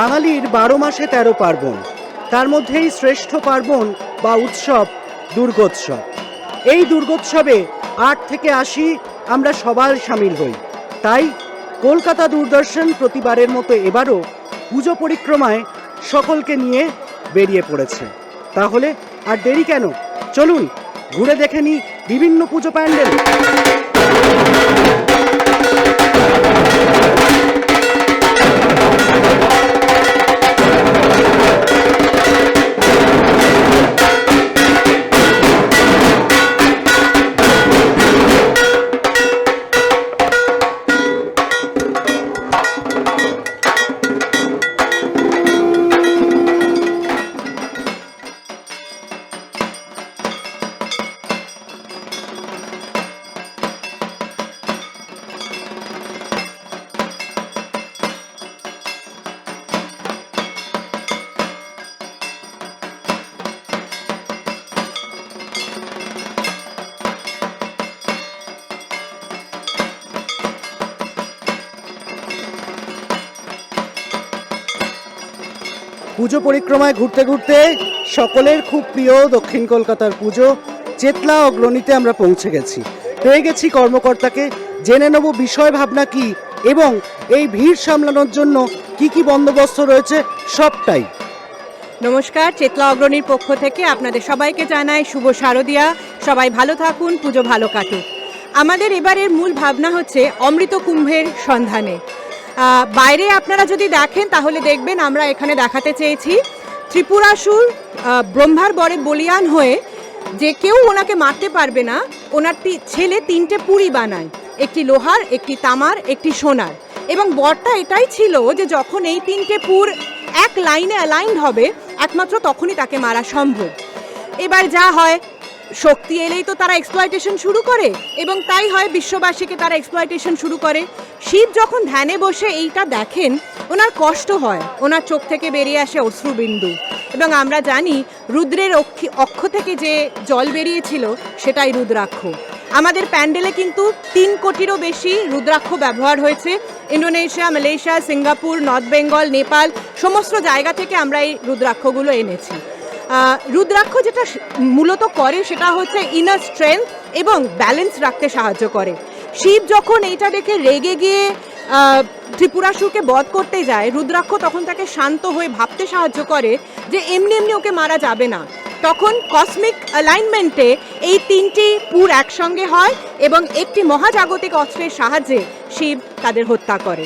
বাঙালির বারো মাসে তেরো পার্বণ। তার মধ্যেই শ্রেষ্ঠ পার্বণ বা উৎসব দুর্গোৎসব। এই দুর্গোৎসবে আট থেকে আশি আমরা সবার সামিল হই। তাই কলকাতা দূরদর্শন প্রতিবারের মতো এবারও পুজো পরিক্রমায় সকলকে নিয়ে বেরিয়ে পড়েছে। তাহলে আর দেরি কেন? চলুন, ঘুরে দেখে নিই বিভিন্ন পুজো প্যান্ডেল। পুজো পরিক্রমায় ঘুরতে ঘুরতে সকলের খুব প্রিয় দক্ষিণ কলকাতার পুজো, চেতলা অগ্রণীতে আমরা পৌঁছে গেছি। পেয়ে গেছি কর্মকর্তাকে, জেনে নেব বিষয় ভাবনা কি এবং এই ভিড় সামলানোর জন্য কি কি বন্দোবস্ত রয়েছে, সবটাই। নমস্কার, চেতলা অগ্রণীর পক্ষ থেকে আপনাদের সবাইকে জানাই শুভ শারদিয়া। সবাই ভালো থাকুন, পুজো ভালো কাটুক। আমাদের এবারের মূল ভাবনা হচ্ছে অমৃত কুম্ভের সন্ধানে। বাইরে আপনারা যদি দেখেন, তাহলে দেখবেন আমরা এখানে দেখাতে চেয়েছি ত্রিপুরাসুর ব্রহ্মার বরে বলিয়ান হয়ে যে কেউ ওনাকে মারতে পারবে না, ওনার ছেলে তিনটে পুরি বানায়, একটি লোহার, একটি তামার, একটি সোনার। এবং বরটা এটাই ছিল যে যখন এই তিনটে পুর এক লাইনে অ্যালাইন্ড হবে, একমাত্র তখনই তাকে মারা সম্ভব। এবার যা হয় শক্তি এলেই তো তারা এক্সপ্লয়টেশন শুরু করে, এবং তাই হয় বিশ্ববাসীকে তারা এক্সপ্লয়টেশন শুরু করে। শিব যখন ধ্যানে বসে এইটা দেখেন, ওনার কষ্ট হয়, ওনার চোখ থেকে বেরিয়ে আসে অশ্রুবিন্দু। এবং আমরা জানি রুদ্রের অক্ষি- থেকে যে জল বেরিয়েছিল, সেটাই রুদ্রাক্ষ। আমাদের প্যান্ডেলে কিন্তু তিন কোটিরও বেশি রুদ্রাক্ষ ব্যবহার হয়েছে। Indonesia, Malaysia, Singapore, north Bengal, Nepal, সমস্ত জায়গা থেকে আমরা এই রুদ্রাক্ষগুলো এনেছি। রুদ্রাক্ষ যেটা মূলত করে সেটা হচ্ছে ইনার স্ট্রেংথ এবং ব্যালেন্স রাখতে সাহায্য করে। শিব যখন এইটা দেখে রেগে গিয়ে ত্রিপুরাসুরকে বধ করতে যায়, রুদ্রাক্ষ তখন তাকে শান্ত হয়ে ভাবতে সাহায্য করে যে এমনি এমনি ওকে মারা যাবে না। তখন কসমিক অ্যালাইনমেন্টে এই তিনটি পুর একসঙ্গে হয় এবং একটি মহাজাগতিক অস্ত্রের সাহায্যে শিব তাদের হত্যা করে।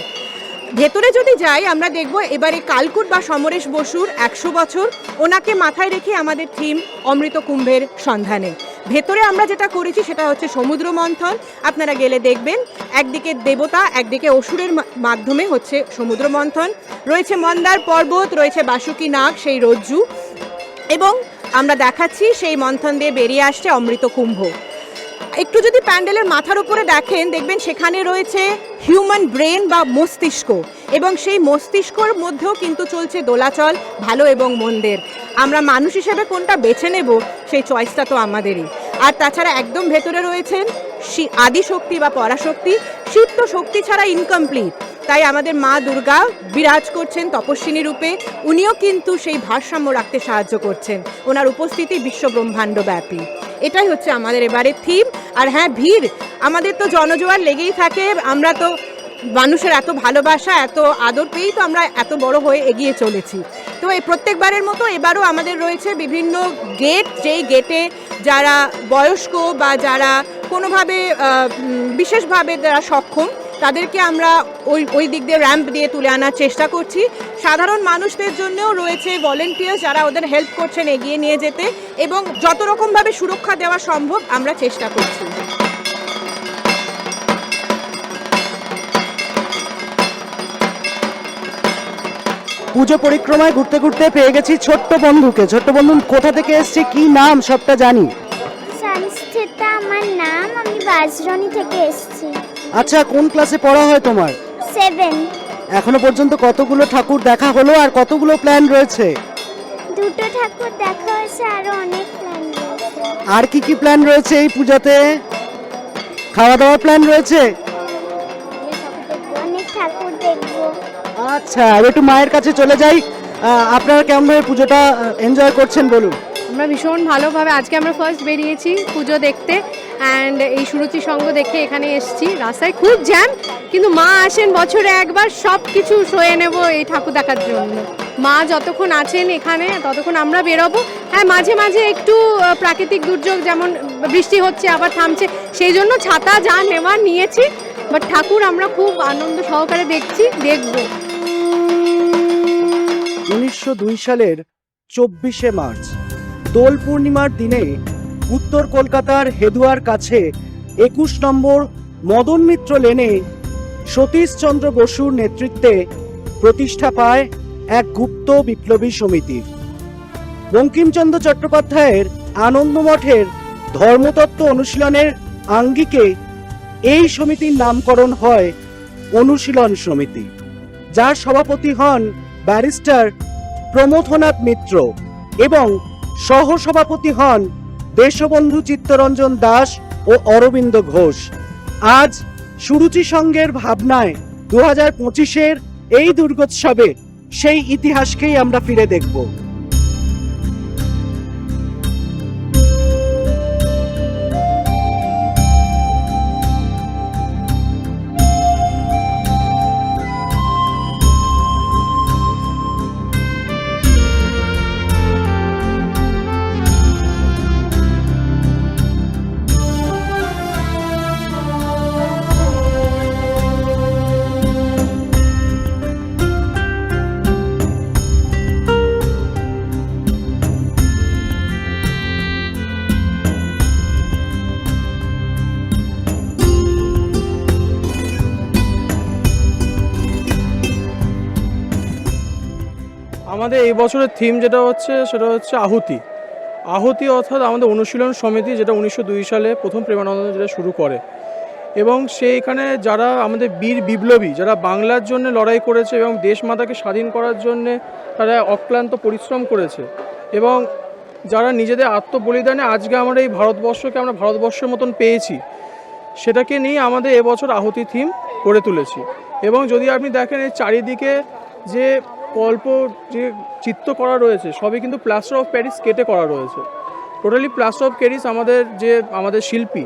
ভেতরে যদি যাই, আমরা দেখব এবারে কালকুট বা সমরেশ বসুর একশো বছর। ওনাকে মাথায় রেখে আমাদের থিম অমৃত কুম্ভের সন্ধানে। ভেতরে আমরা যেটা করেছি সেটা হচ্ছে সমুদ্র মন্থন। আপনারা গেলে দেখবেন, একদিকে দেবতা, একদিকে অসুরের মাধ্যমে হচ্ছে সমুদ্র মন্থন। রয়েছে মন্দার পর্বত, রয়েছে বাসুকি নাগ, সেই রজ্জু। এবং আমরা দেখাচ্ছি সেই মন্থন দিয়ে বেরিয়ে আসছে অমৃত কুম্ভ। একটু যদি প্যান্ডেলের মাথার উপরে দেখেন, দেখবেন সেখানে রয়েছে হিউম্যান ব্রেন বা মস্তিষ্ক। এবং সেই মস্তিষ্কর মধ্যেও কিন্তু চলছে দোলাচল, ভালো এবং মন্দের। আমরা মানুষ হিসেবে কোনটা বেছে নেব, সেই চয়েসটা তো আমাদেরই। আর তাছাড়া একদম ভেতরে রয়েছেন আদিশক্তি বা পরাশক্তি। শিব তো শক্তি ছাড়া ইনকমপ্লিট তাই আমাদের মা দুর্গা বিরাজ করছেন তপস্বিনী রূপে। উনিও কিন্তু সেই ভারসাম্য রাখতে সাহায্য করছেন। ওনার উপস্থিতি বিশ্ব ব্রহ্মাণ্ড ব্যাপী এটাই হচ্ছে আমাদের এবারের থিম আর হ্যাঁ ভিড়। আমাদের তো জনজোয়ার লেগেই থাকে। আমরা তো মানুষের এত ভালোবাসা, এত আদর পেয়েই তো আমরা এত বড় হয়ে এগিয়ে চলেছি। তো এই প্রত্যেকবারের মতো এবারও আমাদের রয়েছে বিভিন্ন গেট যেই গেটে যারা বয়স্ক বা যারা কোনোভাবে বিশেষভাবে যারা সক্ষম তাদেরকে আমরা ওই ওই দিক দিয়ে র্যাম্প দিয়ে তুলে আনার চেষ্টা করছি। সাধারণ মানুষদের জন্যও রয়েছে ভলেন্টিয়ার যারা ওদের হেল্প করছেন এগিয়ে নিয়ে যেতে এবং যত রকমভাবে সুরক্ষা দেওয়া সম্ভব আমরা চেষ্টা করছি। পুজো পরিক্রমায় ঘুরতে ঘুরতে পেয়ে গেছি ছোট্ট বন্ধুকে। ছোট্ট বন্ধু কোথা থেকে এসছে কি নাম সবটা জানি? সংস্থিতা আমার নাম আমি বাজরনি থেকে এসেছি। আচ্ছা কোন ক্লাসে পড়া হয় তোমার? সেভেন এখনও পর্যন্ত কতগুলো ঠাকুর দেখা হলো আর কতগুলো প্ল্যান রয়েছে? দুটো ঠাকুর দেখা হয়েছে আরও অনেক প্ল্যান রয়েছে। আর কি কি প্ল্যান রয়েছে এই পূজাতে? খাওয়া দাওয়ার প্ল্যান রয়েছে? অনেক ঠাকুর দেখব। আচ্ছা আর একটু মায়ের কাছে চলে যাই। আহ, আপনারা কেমনভাবে পুজোটা এনজয় করছেন বলুন? আমরা ভীষণ ভালোভাবে আজকে আমরা ফার্স্ট বেরিয়েছি পুজো দেখতে। অ্যান্ড এই সুরুচি সঙ্গ দেখে এখানে এসেছি। রাস্তায় খুব জ্যাম, কিন্তু মা আসেন বছরে একবার সব কিছু সয়ে নেব এই ঠাকুর দেখার জন্য। মা যতক্ষণ আছেন এখানে, ততক্ষণ আমরা বেরোবো। হ্যাঁ মাঝে মাঝে একটু প্রাকৃতিক দুর্যোগ যেমন বৃষ্টি হচ্ছে, আবার থামছে, সেই জন্য ছাতা যা নেওয়া নিয়েছি। বাট ঠাকুর আমরা খুব আনন্দ সহকারে দেখছি, দেখব। উনিশশো সালের চব্বিশে মার্চ, দোল পূর্ণিমার দিনে উত্তর কলকাতার হেদুয়ার কাছে একুশ নম্বর মদন মিত্র লেনে সতীশচন্দ্র বসুর নেতৃত্বে প্রতিষ্ঠা পায় এক গুপ্ত বিপ্লবী সমিতি। বঙ্কিমচন্দ্র চট্টোপাধ্যায়ের আনন্দমঠের ধর্মতত্ত্ব অনুশীলনের আঙ্গিকে এই সমিতির নামকরণ হয় অনুশীলন সমিতি, যার সভাপতি হন ব্যারিস্টার প্রমথনাথ মিত্র এবং সহসভাপতি হন দেশবন্ধু চিত্তরঞ্জন দাস ও অরবিন্দ ঘোষ। আজ সুরুচি সঙ্গের ভাবনায় দু হাজার পঁচিশের এই দুর্গোৎসবে সেই ইতিহাসকেই আমরা ফিরে দেখব। আমাদের এই বছরের থিম যেটা হচ্ছে, সেটা হচ্ছে আহুতি। আহুতি অর্থাৎ আমাদের অনুশীলন সমিতি, যেটা উনিশশো দুই সালে প্রথম প্রেমানন্দ যেটা শুরু করে। এবং সেইখানে যারা আমাদের বীর বিপ্লবী, যারা বাংলার জন্য লড়াই করেছে এবং দেশমাতাকে স্বাধীন করার জন্যে তারা অক্লান্ত পরিশ্রম করেছে এবং যারা নিজেদের আত্মবলিদানে আজকে আমরা এই ভারতবর্ষকে আমরা ভারতবর্ষের মতন পেয়েছি, সেটাকে নিয়ে আমাদের এবছর আহুতি থিম করে তুলেছি। এবং যদি আপনি দেখেন এই চারিদিকে যে কল্প যে চিত্র করা রয়েছে, সবই কিন্তু প্লাস্টার অফ প্যারিস কেটে করা রয়েছে। টোটালি প্লাস্টার অফ প্যারিস আমাদের যে, আমাদের শিল্পী,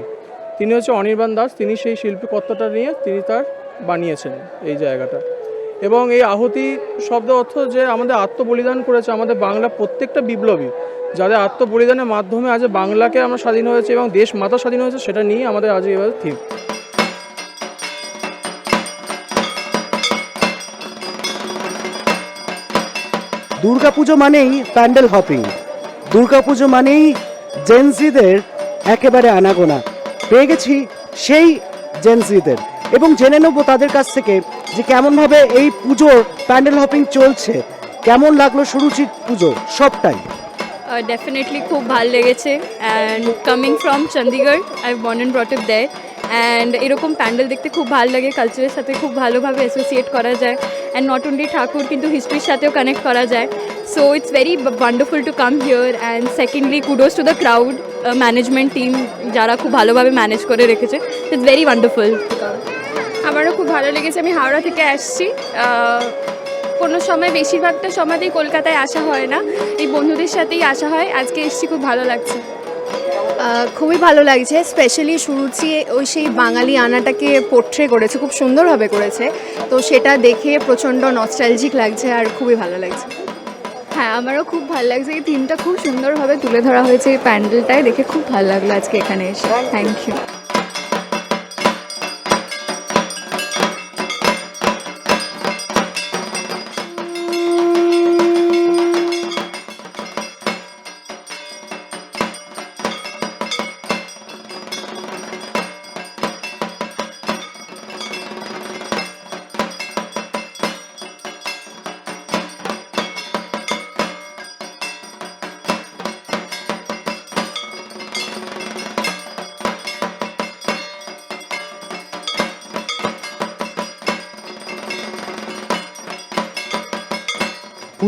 তিনি হচ্ছে অনির্বাণ দাস, তিনি সেই শিল্পী কর্তাটা নিয়ে তিনি তার বানিয়েছেন এই জায়গাটা। এবং এই আহুতি শব্দ অর্থ যে আমাদের আত্মবলিদান করেছে, আমাদের বাংলা প্রত্যেকটা বিপ্লবী, যাদের আত্মবলিদানের মাধ্যমে আজ বাংলাকে আমরা স্বাধীন হয়েছে এবং দেশ মাতা স্বাধীন হয়েছে, সেটা নিয়ে আমাদের আজ এবার থিম। দুর্গাপুজো মানেই প্যান্ডেল হপিং। দুর্গাপুজো মানেই জেনজিদের একেবারে আনাগোনা। পেয়ে গেছি সেই জেনজিদের এবং জেনে নেব তাদের কাছ থেকে যে কেমনভাবে এই পুজোর প্যান্ডেল হপিং চলছে। কেমন লাগল সুরুচির পুজো? সবটাই। ডেফিনেটলি খুব ভালো লেগেছে। And coming from Chandigarh I born and brought দেয় অ্যান্ড এরকম প্যান্ডেল দেখতে খুব ভালো লাগে কালচারের সাথে খুব ভালোভাবে অ্যাসোসিয়েট করা যায়। অ্যান্ড নট অনলি ঠাকুর, কিন্তু হিস্ট্রির সাথেও কানেক্ট করা যায়। So it's very wonderful to come here and secondly kudos to the crowd management team যারা খুব ভালোভাবে ম্যানেজ করে রেখেছে। ইটস ভেরি ওয়ান্ডারফুল আমারও খুব ভালো লেগেছে, আমি হাওড়া থেকে আসছি। কোনো সময়, বেশিরভাগটা সময়তেই কলকাতায় আসা হয় না। এই বন্ধুদের সাথেই আসা হয়। আজকে এসছি, খুব ভালো লাগছে। খুবই ভালো লাগছে স্পেশালি সুরুচি ওই সেই বাঙালি আনাটাকে পোট্রে করেছে, খুব সুন্দরভাবে করেছে। তো সেটা দেখে প্রচণ্ড নস্টালজিক লাগছে আর খুবই ভালো লাগছে। হ্যাঁ আমারও খুব ভালো লাগছে। এই থিমটা খুব সুন্দরভাবে তুলে ধরা হয়েছে, এই প্যান্ডেলটায় দেখে খুব ভালো লাগল আজকে এখানে এসে। থ্যাংক ইউ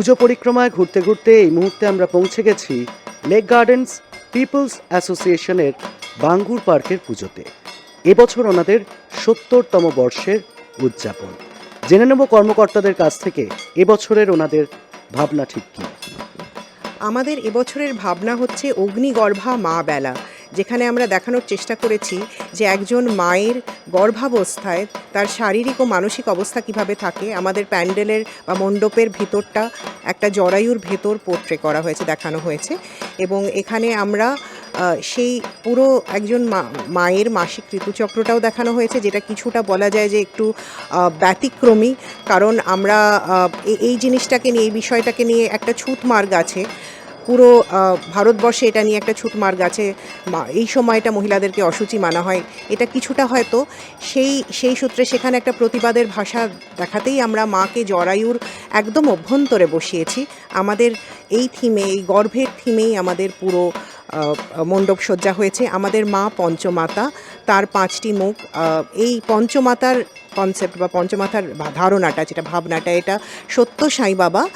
পুজো পরিক্রমায় ঘুরতে ঘুরতে এই মুহূর্তে আমরা পৌঁছে গেছি লেক গার্ডেন্স পিপলস অ্যাসোসিয়েশনের বাঙ্গুর পার্কের পুজোতে। এবছর ওনাদের সত্তরতম বর্ষের উদযাপন। জেনে নেব কর্মকর্তাদের কাছ থেকে এবছরের ওনাদের ভাবনা ঠিক কী। আমাদের এবছরের ভাবনা হচ্ছে অগ্নিগর্ভা মা বেলা। যেখানে আমরা দেখানোর চেষ্টা করেছি যে একজন মায়ের গর্ভাবস্থায় তার শারীরিক ও মানসিক অবস্থা কীভাবে থাকে, আমাদের প্যান্ডেলের বা মণ্ডপের ভিতরটা একটা জরায়ুর ভেতর পোট্রে করা হয়েছে, দেখানো হয়েছে। এবং এখানে আমরা সেই পুরো একজন মায়ের মাসিক ঋতুচক্রটাও দেখানো হয়েছে, যেটা কিছুটা বলা যায় যে একটু ব্যতিক্রমী। কারণ আমরা এই জিনিসটাকে নিয়ে, এই বিষয়টাকে নিয়ে একটা ছুট মার্গ আছে। পুরো ভারতবর্ষে এটা নিয়ে একটা ছুট মার্গ আছে। এই সময়টা মহিলাদেরকে অসুচি মানা হয়। এটা কিছুটা হয়তো সেই সেই সূত্রে সেখানে একটা প্রতিবাদের ভাষা দেখাতেই আমরা মাকে জরায়ুর একদম অভ্যন্তরে বসিয়েছি। আমাদের এই থিমে, এই গর্ভের থিমেই আমাদের পুরো মণ্ডপ সজ্জা হয়েছে। আমাদের মা পঞ্চমাতা, তার পাঁচটি মুখ এই পঞ্চমাতার কনসেপ্ট বা পঞ্চমাতার ভা- ধারণাটা, যেটা ভাবনাটা, এটা সত্য সাই বাবা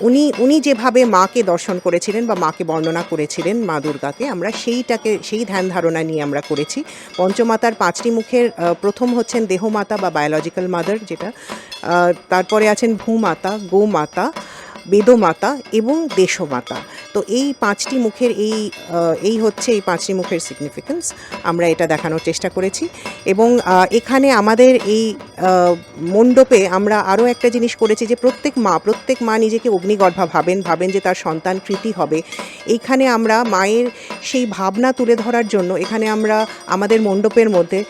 উনি উনি যেভাবে মাকে দর্শন করেছিলেন বা মাকে বর্ণনা করেছিলেন মা দুর্গাকে, আমরা সেইটাকে, সেই ধ্যান ধারণা নিয়ে আমরা করেছি। পঞ্চমাতার পাঁচটি মুখের প্রথম হচ্ছেন দেহমাতা বা বায়োলজিক্যাল মাদার যেটা তারপরে আছেন ভূমাতা, গোমাতা, বেদমাতা এবং দেশমাতা। তো এই পাঁচটি মুখের এই এই হচ্ছে এই পাঁচটি মুখের সিগনিফিকেন্স আমরা এটা দেখানোর চেষ্টা করেছি। এবং এখানে আমাদের এই মণ্ডপে আমরা আরও একটা জিনিস করেছি যে প্রত্যেক মা প্রত্যেক মা নিজেকে অগ্নিগর্ভা ভাবেন ভাবেন যে তার সন্তান কৃতি হবে। এইখানে আমরা মায়ের সেই ভাবনা তুলে ধরার জন্য এখানে আমরা আমাদের মণ্ডপের মধ্যে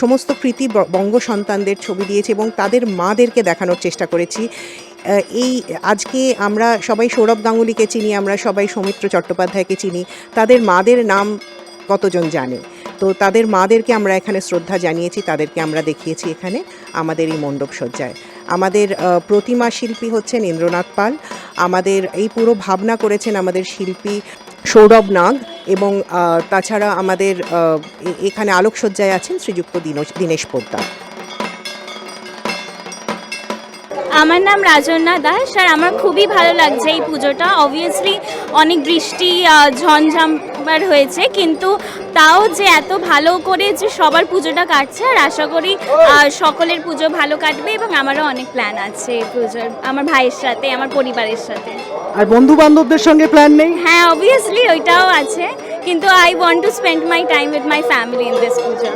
সমস্ত কৃতি বঙ্গ সন্তানদের ছবি দিয়েছি এবং তাদের মাদেরকে দেখানোর চেষ্টা করেছি। এই আজকে আমরা সবাই সৌরভ গাঙ্গুলিকে চিনি, আমরা সবাই সৌমিত্র চট্টোপাধ্যায়কে চিনি। তাদের মাদের নাম কতজন জানে? তো তাদের মাদেরকে আমরা এখানে শ্রদ্ধা জানিয়েছি, তাদেরকে আমরা দেখিয়েছি এখানে আমাদের এই মণ্ডপ সজ্জায়। আমাদের প্রতিমা শিল্পী হচ্ছেন ইন্দ্রনাথ পাল। আমাদের এই পুরো ভাবনা করেছেন আমাদের শিল্পী সৌরভ নাগ এবং তাছাড়া আমাদের এখানে আলোকসজ্জায় আছেন শ্রীযুক্ত দীনশ দীনেশ পোদ্দার। আমার নাম রাজন্যা দাস আর আমার খুবই ভালো লাগছে এই পুজোটা। অবভিয়াসলি অনেক বৃষ্টি ঝঞ্ঝামার হয়েছে কিন্তু তাও যে এত ভালো করে যে সবার পুজোটা কাটছে আর আশা করি সকলের পুজো ভালো কাটবে এবং আমারও অনেক প্ল্যান আছে এই পুজোর আমার ভাইয়ের সাথে আমার পরিবারের সাথে। আর বন্ধু বান্ধবদের সঙ্গে প্ল্যান নেই? হ্যাঁ অবভিয়াসলি ওইটাও আছে কিন্তু I want to spend my time with my family in this Pujo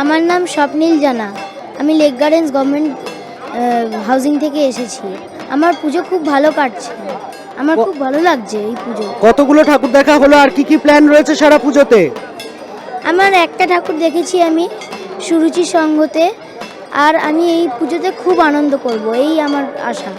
আমার নাম স্বপ্নীল জানা। আমি লেক গার্ডেন্স গভর্নমেন্ট হাউজিং থেকে এসেছি। আমার পুজো খুব ভালো কাটছে। আমার খুব ভালো লাগছে এই পুজো। কতগুলো ঠাকুর দেখা হলো আর কি কি প্ল্যান রয়েছে সারা পুজোতে? আমার একটা ঠাকুর দেখেছি আমি সুরুচি সঙ্গতে। আর আমি এই পুজোতে খুব আনন্দ করব এই আমার আশা।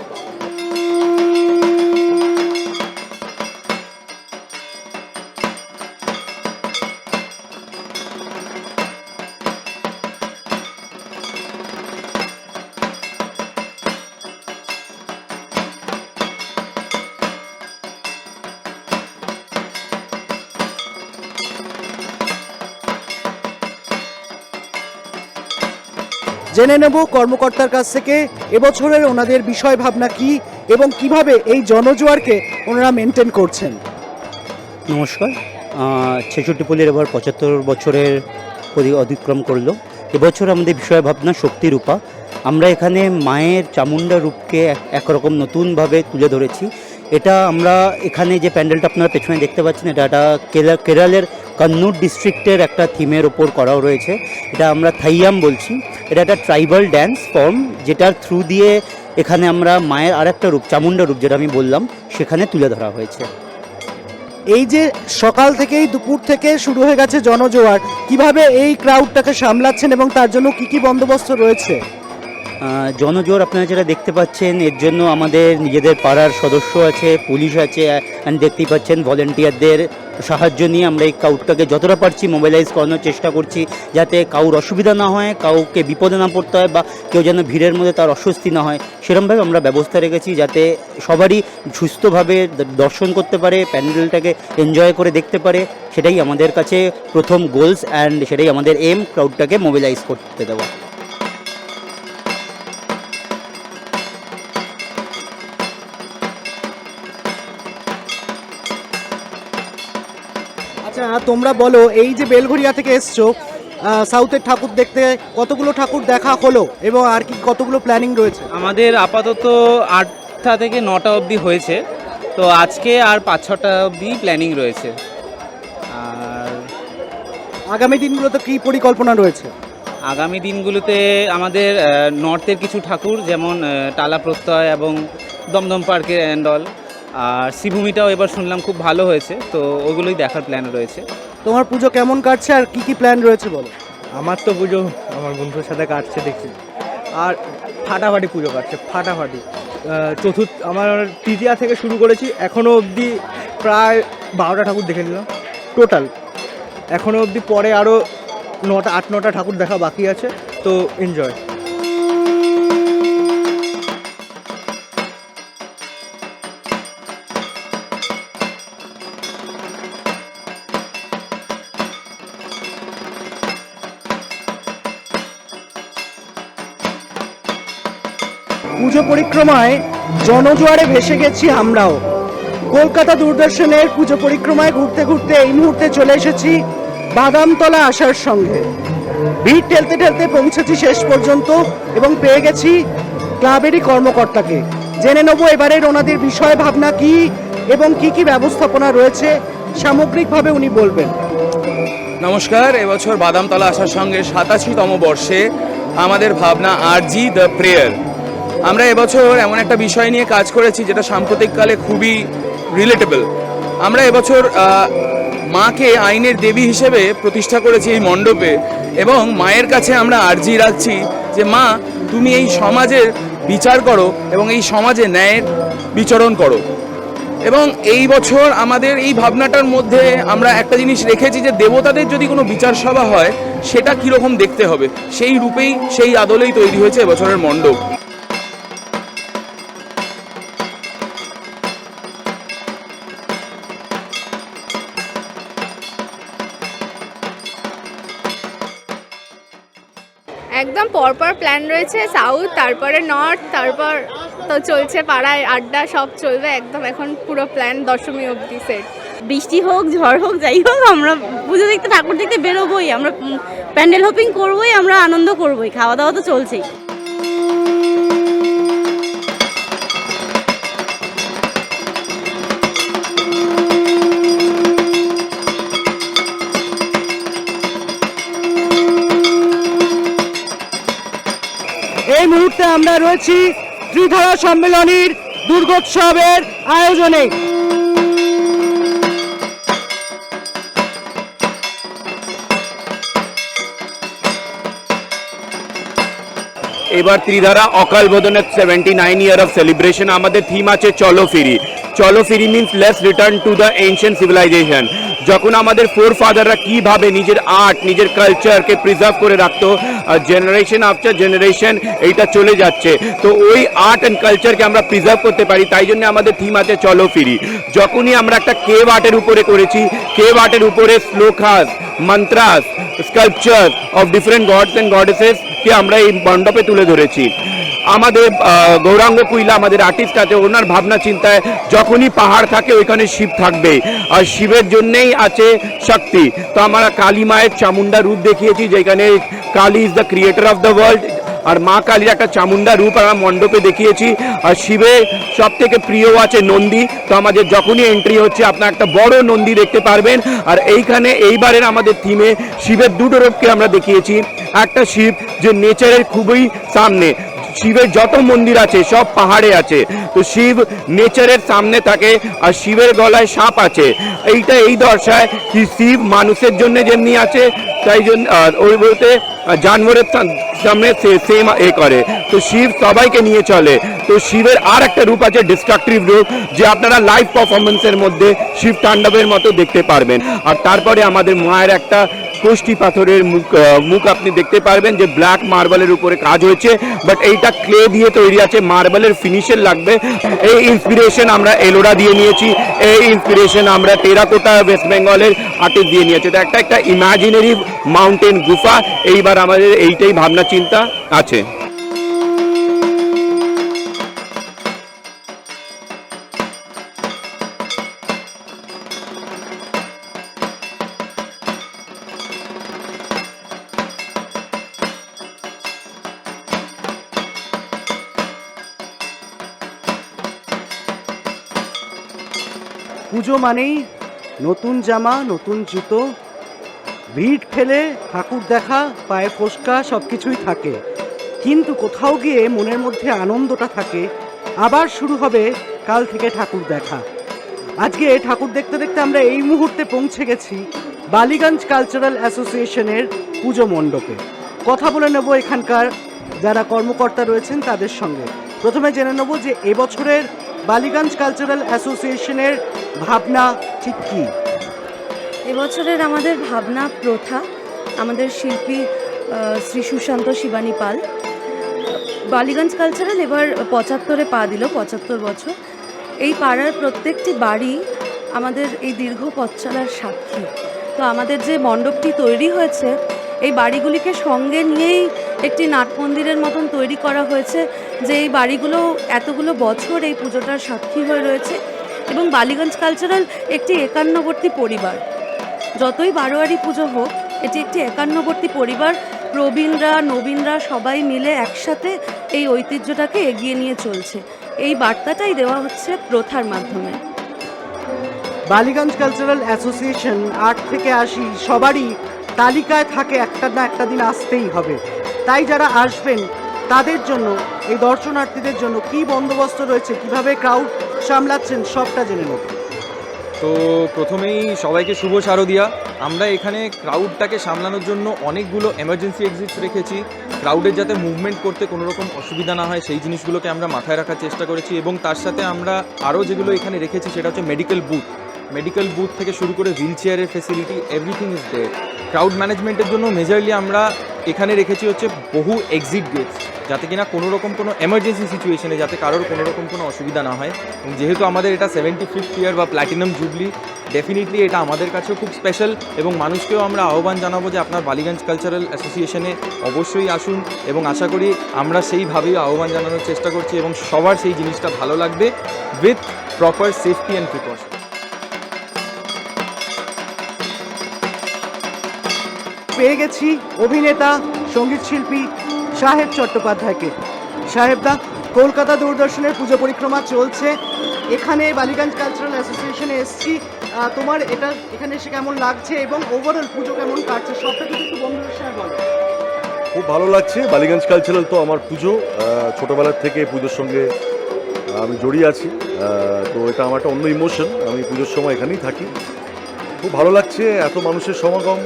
জেনে নেব কর্মকর্তার কাছ থেকে এবছরের ওনাদের বিষয় ভাবনা কি এবং কীভাবে এই জনজোয়ারকে ওনারা মেনটেন করছেন। নমস্কার। ছেষট্টি পল্লীর এবার পঁচাত্তর বছরের অতিক্রম করল। এবছর আমাদের বিষয় ভাবনা শক্তিরূপা আমরা এখানে মায়ের চামুণ্ডা রূপকে এক- একরকম নতুনভাবে তুলে ধরেছি। এটা আমরা এখানে যে প্যান্ডেলটা আপনারা পেছনে দেখতে পাচ্ছেন, এটা একটা কেরা- কেরালের কন্নুর ডিস্ট্রিক্টের একটা থিমের ওপর করাও রয়েছে। এটা আমরা থাইয়াম বলছি। এটা একটা ট্রাইবাল ড্যান্স ফর্ম যেটার থ্রু দিয়ে এখানে আমরা মায়ের আরেকটা রূপ, চামুণ্ডা রূপ যেটা আমি বললাম, সেখানে তুলে ধরা হয়েছে। এই যে সকাল থেকেই দুপুর থেকে শুরু হয়ে গেছে জনজোয়ার, কীভাবে এই ক্রাউডটাকে সামলাচ্ছেন এবং তার জন্য কি কি বন্দোবস্ত রয়েছে? জনজোর আপনারা যেটা দেখতে পাচ্ছেন, এর জন্য আমাদের নিজেদের পাড়ার সদস্য আছে, পুলিশ আছে অ্যান্ড দেখতেই পাচ্ছেন ভলেন্টিয়ারদের সাহায্য নিয়ে আমরা এই কাউটটাকে যতটা পারছি মোবাইলাইজ করানোর চেষ্টা করছি, যাতে কাউর অসুবিধা না হয়, কাউকে বিপদে না পড়তে হয়, বা কেউ যেন ভিড়ের মধ্যে তার অস্বস্তি না হয়। সেরকমভাবে আমরা ব্যবস্থা রেখেছি, যাতে সবারই সুস্থভাবে দর্শন করতে পারে, প্যান্ডেলটাকে এনজয় করে দেখতে পারে। সেটাই আমাদের কাছে প্রথম গোলস অ্যান্ড সেটাই আমাদের এম ক্রাউডটাকে মোবিলাইজ করতে দেওয়া। তোমরা বলো এই যে বেলঘরিয়া থেকে এসছো সাউথের ঠাকুর দেখতে কতগুলো ঠাকুর দেখা হলো এবং আর কি কতগুলো প্ল্যানিং রয়েছে? আমাদের আপাতত আটটা থেকে নটা অবধি হয়েছে তো আজকে আর পাঁচ ছটা অবধি প্ল্যানিং রয়েছে। আর আগামী দিনগুলোতে কি পরিকল্পনা রয়েছে? আগামী দিনগুলোতে আমাদের নর্থের কিছু ঠাকুর যেমন টালা প্রত্যয় এবং দমদম পার্কের অ্যান্ডল আর শ্রীভূমিটাও এবার শুনলাম খুব ভালো হয়েছে তো ওগুলোই দেখার প্ল্যান রয়েছে। তোমার পুজো কেমন কাটছে আর কি কি প্ল্যান রয়েছে বলো? আমার তো পুজো আমার বন্ধুর সাথে কাটছে দেখছি। আর ফাটাফাটি পুজো কাটছে ফাটাফাটি। চতুর্থ আমার তৃতীয়া থেকে শুরু করেছি এখনও অবধি প্রায় বারোটা ঠাকুর দেখে নিলাম টোটাল এখনও অবধি পরে আরও নটা আট নটা ঠাকুর দেখা বাকি আছে তো এনজয় পরিক্রমায় জনজোয়ারে ভেসে গেছি আমরাও। কলকাতা দূরদর্শনের পুজো পরিক্রমায় ঘুরতে ঘুরতে এই মুহূর্তে চলে এসেছি বাদামতলা আসার সঙ্গে। ভিড় ঠেলতে ঠেলতে পৌঁছেছি শেষ পর্যন্ত এবং পেয়ে গেছি ক্লাবেরই কর্মকর্তাকে। জেনে নেব এবারের ওনাদের বিষয় ভাবনা কি এবং কি কি ব্যবস্থাপনা রয়েছে, সামগ্রিকভাবে উনি বলবেন। নমস্কার, এবছর বাদামতলা আসার সঙ্গে সাতাশিতম বর্ষে আমাদের ভাবনা আর জি দ্য প্রেয়ার। আমরা এবছর এমন একটা বিষয় নিয়ে কাজ করেছি যেটা সাম্প্রতিককালে খুবই রিলেটেবল আমরা এবছর মাকে আইনের দেবী হিসেবে প্রতিষ্ঠা করেছি এই মণ্ডপে এবং মায়ের কাছে আমরা আর্জি রাখছি যে, মা, তুমি এই সমাজের বিচার করো এবং এই সমাজে ন্যায়ের বিচরণ করো। এবং এই বছর আমাদের এই ভাবনাটার মধ্যে আমরা একটা জিনিস রেখেছি যে, দেবতাদের যদি কোনো বিচার সভা হয়, সেটা কীরকম দেখতে হবে? সেই রূপেই, সেই আদলেই তৈরি হয়েছে এবছরের মণ্ডপ। একদম পরপর প্ল্যান রয়েছে সাউথ তারপরে নর্থ তারপর তো চলছে পাড়ায় আড্ডা, সব চলবে একদম এখন পুরো প্ল্যান দশমী অবধি সেট বৃষ্টি হোক, ঝড় হোক, যাই হোক, আমরা পুজো দেখতে, ঠাকুর দেখতে বেরোবোই, আমরা প্যান্ডেল হপিং করবোই, আমরা আনন্দ করবোই, খাওয়া দাওয়া তো চলছেই। রয়েছি ত্রিধারা সম্মেলনীর দুর্গোৎসবের আয়োজনে। এবার ত্রিধারা অকাল বোধনের seventy nine year of celebration আমাদের থিম আছে চলো ফিরি। চলো ফিরি means let's return to the ancient civilisation যখন আমাদের ফোর ফাদাররা কীভাবে নিজের আর্ট নিজের কালচারকে প্রিজার্ভ করে রাখতো জেনারেশন আফটার জেনারেশন এইটা চলে যাচ্ছে। তো ওই আর্ট অ্যান্ড কালচারকে আমরা প্রিজার্ভ করতে পারি, তাই জন্য আমাদের থিম আছে চলো ফিরি। যখনই আমরা একটা কেভ আর্টের উপরে করেছি কেভ আর্টের উপরে shlokas, mantras sculpture of different gods and goddesses কে আমরা এই মণ্ডপে তুলে ধরেছি। আমাদের গৌরাঙ্গ কুইলা, আমাদের আর্টিস্ট আছে, ওনার ভাবনা চিন্তায় যখনই পাহাড় থাকে, ওইখানে শিব থাকবে। আর শিবের জন্যেই আছে শক্তি। তো আমরা কালী মায়ের চামুন্ডা রূপ দেখিয়েছি, যেখানে Kali is the creator of the world আর মা কালীর একটা চামুন্ডা রূপ আমরা মণ্ডপে দেখিয়েছি। আর শিবের সব থেকে প্রিয় আছে নন্দী। তো আমাদের যখনই এন্ট্রি হচ্ছে, আপনার একটা বড় নন্দী দেখতে পারবেন। আর এইখানে এইবারের আমাদের থিমে শিবের দুটো রূপকে আমরা দেখিয়েছি। একটা শিব, যে নেচারের খুবই সামনে। শিবের যত মন্দির আছে, সব পাহাড়ে আছে। তো শিব নেচারের সামনে থাকে আর শিবের গলায় সাপ আছে। এইটা এই দর্শায় কি শিব মানুষের জন্য যেমনি আছে, তাই জন্য ওই বলতে জানোয়ারের সাম- সামনে সেম এ করে। তো শিব সবাইকে নিয়ে চলে। তো শিবের আর একটা রূপ আছে ডিস্ট্রাকটিভ রূপ, যে আপনারা লাইভ পারফরমেন্সের মধ্যে শিব তাণ্ডবের মতো দেখতে পারবেন। আর তারপরে আমাদের মায়ের একটা কোষ্টি পাথরের মুখ মুখ আপনি দেখতে পারবেন যে ব্ল্যাক মার্বেলের উপরে কাজ হয়েছে বাট এইটা ক্লে দিয়ে তৈরি আছে মার্বেলের ফিনিশের লাগবে। এই ইন্সপিরেশন আমরা এলোরা দিয়ে নিয়েছি, এই ইন্সপিরেশন আমরা টেরাকোটা ওয়েস্ট বেঙ্গলের আর্টিস্ট দিয়ে নিয়েছি। এটা একটা একটা ইমাজিনারি মাউন্টেন গুফা, এইবার আমাদের এইটাই ভাবনা চিন্তা আছে। পুজো মানেই নতুন জামা, নতুন জুতো, ভিড় ফেলে ঠাকুর দেখা, পায়ে ফোসকা সব কিছুই থাকে। কিন্তু কোথাও গিয়ে মনের মধ্যে আনন্দটা থাকে, আবার শুরু হবে কাল থেকে ঠাকুর দেখা। আজকে ঠাকুর দেখতে দেখতে আমরা এই মুহূর্তে পৌঁছে গেছি বালিগঞ্জ কালচারাল অ্যাসোসিয়েশনের পুজো মণ্ডপে। কথা বলে নেব এখানকার যারা কর্মকর্তা রয়েছেন তাদের সঙ্গে। প্রথমে জেনে নেব যে এবছরের বালিগঞ্জ কালচারাল অ্যাসোসিয়েশনের ভাবনা ঠিক কী? এবছরের আমাদের ভাবনা প্রথা আমাদের শিল্পী শ্রী সুশান্ত শিবানী পাল। বালিগঞ্জ কালচারাল এবার পঁচাত্তরে পা দিল, পঁচাত্তর বছর। এই পাড়ার প্রত্যেকটি বাড়ি আমাদের এই দীর্ঘ পথ চলার সাক্ষী। তো আমাদের যে মণ্ডপটি তৈরি হয়েছে এই বাড়িগুলিকে সঙ্গে নিয়েই একটি নাট মন্দিরের মতন তৈরি করা হয়েছে, যে এই বাড়িগুলো এতগুলো বছর এই পুজোটার সাক্ষী হয়ে রয়েছে এবং বালিগঞ্জ কালচারাল একটি একান্নবর্তী পরিবার। যতই বারোয়ারি পুজো হোক, এটি একটি একান্নবর্তী পরিবার। প্রবীণরা, নবীনরা সবাই মিলে একসাথে এই ঐতিহ্যটাকে এগিয়ে নিয়ে চলছে। এই বার্তাটাই দেওয়া হচ্ছে প্রথার মাধ্যমে। বালিগঞ্জ কালচারাল অ্যাসোসিয়েশন আট থেকে আশি সবারই তালিকায় থাকে একটা না একটা দিন আসতেই হবে। তাই যারা আসবেন, তাদের জন্য, এই দর্শনার্থীদের জন্য কি বন্দোবস্ত রয়েছে, কীভাবে ক্রাউড সামলাচ্ছেন, সবটা জেনে নেব। তো প্রথমেই সবাইকে শুভ শারদিয়া। আমরা এখানে ক্রাউডটাকে সামলানোর জন্য অনেকগুলো এমার্জেন্সি এক্সিটস রেখেছি। ক্রাউডের যাতে মুভমেন্ট করতে কোনো রকম অসুবিধা না হয়, সেই জিনিসগুলোকে আমরা মাথায় রাখার চেষ্টা করেছি এবং তার সাথে আমরা আরও যেগুলো এখানে রেখেছি, সেটা হচ্ছে মেডিকেল বুথ মেডিকেল বুথ থেকে শুরু করে হুইল চেয়ারের facility everything is there crowd ম্যানেজমেন্টের জন্য মেজারলি আমরা এখানে রেখেছি হচ্ছে বহু এক্সিট গেটস যাতে কিনা কোনো রকম কোনো এমার্জেন্সি সিচুয়েশনে যাতে কারোর কোনো রকম কোনো অসুবিধা না হয়। এবং যেহেতু আমাদের এটা সেভেন্টি ফিফথ ইয়ার বা প্ল্যাটিনাম জুবলি ডেফিনেটলি এটা আমাদের কাছেও খুব স্পেশাল এবং মানুষকেও আমরা আহ্বান জানাব যে আপনার বালিগঞ্জ কালচারাল অ্যাসোসিয়েশনে অবশ্যই আসুন এবং আশা করি আমরা সেইভাবেই আহ্বান জানানোর চেষ্টা করছি এবং সবার সেই জিনিসটা ভালো লাগবে with proper safety and precaution পেয়ে গেছি অভিনেতা, সংগীত শিল্পী সাহেব চট্টোপাধ্যায়কে। সাহেবদা, কলকাতা দূরদর্শনের পুজো পরিক্রমা চলছে। এখানে বালিগঞ্জ কালচারাল অ্যাসোসিয়েশনে এসছি। তোমার এটা, এখানে এসে কেমন লাগছে এবং ওভারঅল পুজো কেমন কাটছে? সবটা যদি একটু সঙ্গে বলো। খুব ভালো লাগছে। বালিগঞ্জ কালচারাল তো আমার পুজো। ছোটোবেলার থেকে পুজোর সঙ্গে আমি জড়িয়ে আছি। তো এটা আমার একটা অন্য ইমোশন আমি পুজোর সময় এখানেই থাকি। খুব ভালো লাগছে এত মানুষের সমাগম।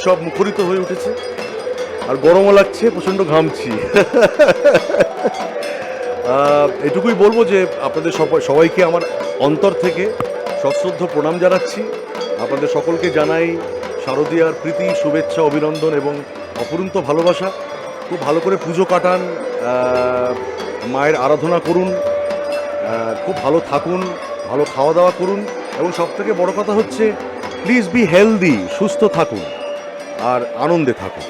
উৎসব মুখরিত হয়ে উঠেছে। আর গরমও লাগছে, প্রচণ্ড ঘামছি। এটুকুই বলব যে আপনাদের সবাই সবাইকে আমার অন্তর থেকে সশ্রদ্ধ প্রণাম জানাচ্ছি। আপনাদের সকলকে জানাই শারদীয়ার প্রীতি, শুভেচ্ছা, অভিনন্দন এবং অপরন্ত ভালোবাসা। খুব ভালো করে পুজো কাটান মায়ের আরাধনা করুন খুব ভালো থাকুন, ভালো খাওয়া দাওয়া করুন। এবং সবথেকে বড় কথা হচ্ছে প্লিজ বি হেলদি সুস্থ থাকুন। আর আনন্দে থাকুন।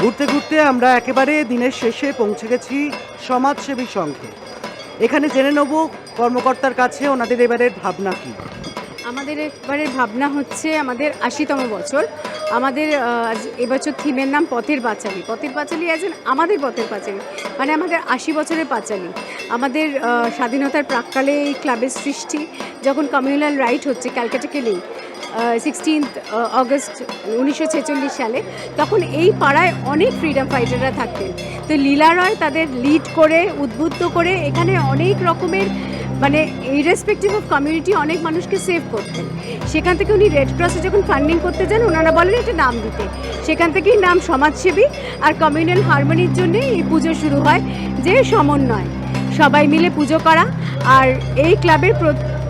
ঘুরতে ঘুরতে আমরা একেবারে দিনের শেষে পৌঁছে গেছি সমাজসেবী সংঘে। এখানে জেনে নেব কর্মকর্তার কাছে ওনাদের এবারের ভাবনা কী। আমাদের এবারের ভাবনা হচ্ছে আমাদের আশিতম বছর। আমাদের এবছর থিমের নাম পথের পাঁচালী। পথের পাঁচালী অ্যাজ আমাদের পথের পাঁচালী। মানে আমাদের আশি বছরের পাঁচালী। আমাদের স্বাধীনতার প্রাককালে এই ক্লাবের সৃষ্টি যখন কমিউনাল রাইট হচ্ছে ক্যালকাটা নেই সিক্সটিন্থ অগস্ট উনিশশো ছেচল্লিশ সালে, তখন এই পাড়ায় অনেক ফ্রিডম ফাইটাররা থাকতেন। তো লীলা রয় তাদের লিড করে, উদ্বুদ্ধ করে এখানে অনেক রকমের মানে ইরেসপেক্টিভ অফ কমিউনিটি অনেক মানুষকে সেভ করতেন। সেখান থেকে উনি রেড ক্রসে যখন ফান্ডিং করতে যান, ওনারা বলেন একটা নাম দিতে। সেখান থেকেই নাম সমাজসেবী আর কমিউনাল হারমোনির জন্য এই পুজো শুরু হয়, যে সমন্বয়। সবাই মিলে পুজো করা, আর এই ক্লাবের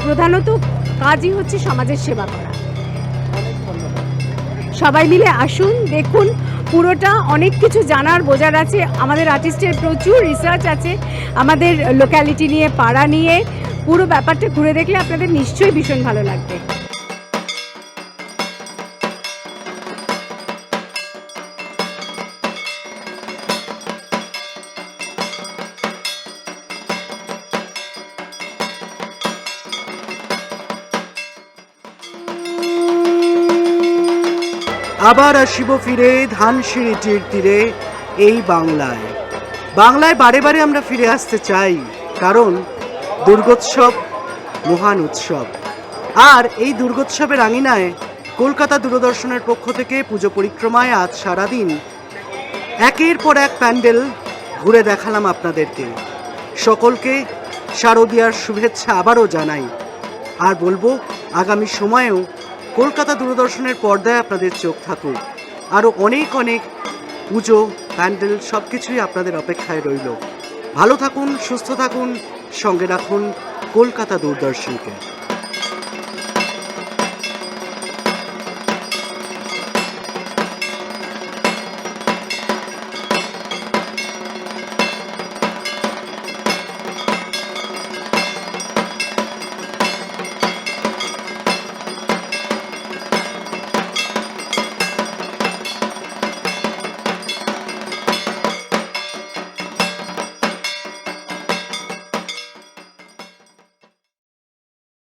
প্রধানত কাজই হচ্ছে সমাজের সেবা করা। সবাই মিলে আসুন, দেখুন, পুরোটা অনেক কিছু জানার বোঝার আছে। আমাদের আর্টিস্টের প্রচুর রিসার্চ আছে, আমাদের লোক্যালিটি নিয়ে, পাড়া নিয়ে। পুরো ব্যাপারটা ঘুরে দেখলে আপনাদের নিশ্চয়ই ভীষণ ভালো লাগবে। আবার আসিব ফিরে ধানসিঁড়িটির তীরে এই বাংলায়। বাংলায় বারে বারে আমরা ফিরে আসতে চাই, কারণ দুর্গোৎসব মহান উৎসব। আর এই দুর্গোৎসবের আঙিনায় কলকাতা দূরদর্শনের পক্ষ থেকে পুজো পরিক্রমায় আজ সারাদিন একের পর এক প্যান্ডেল ঘুরে দেখালাম আপনাদেরকে। সকলকে শারদীয়ার শুভেচ্ছা আবারও জানাই। আর বলব, আগামী সময়েও কলকাতা দূরদর্শনের পর্দায় আপনাদের চোখ থাকুক। আরও অনেক অনেক পুজো, প্যান্ডেল সব কিছুই আপনাদের অপেক্ষায় রইল। ভালো থাকুন, সুস্থ থাকুন, সঙ্গে রাখুন কলকাতা দূরদর্শনকে।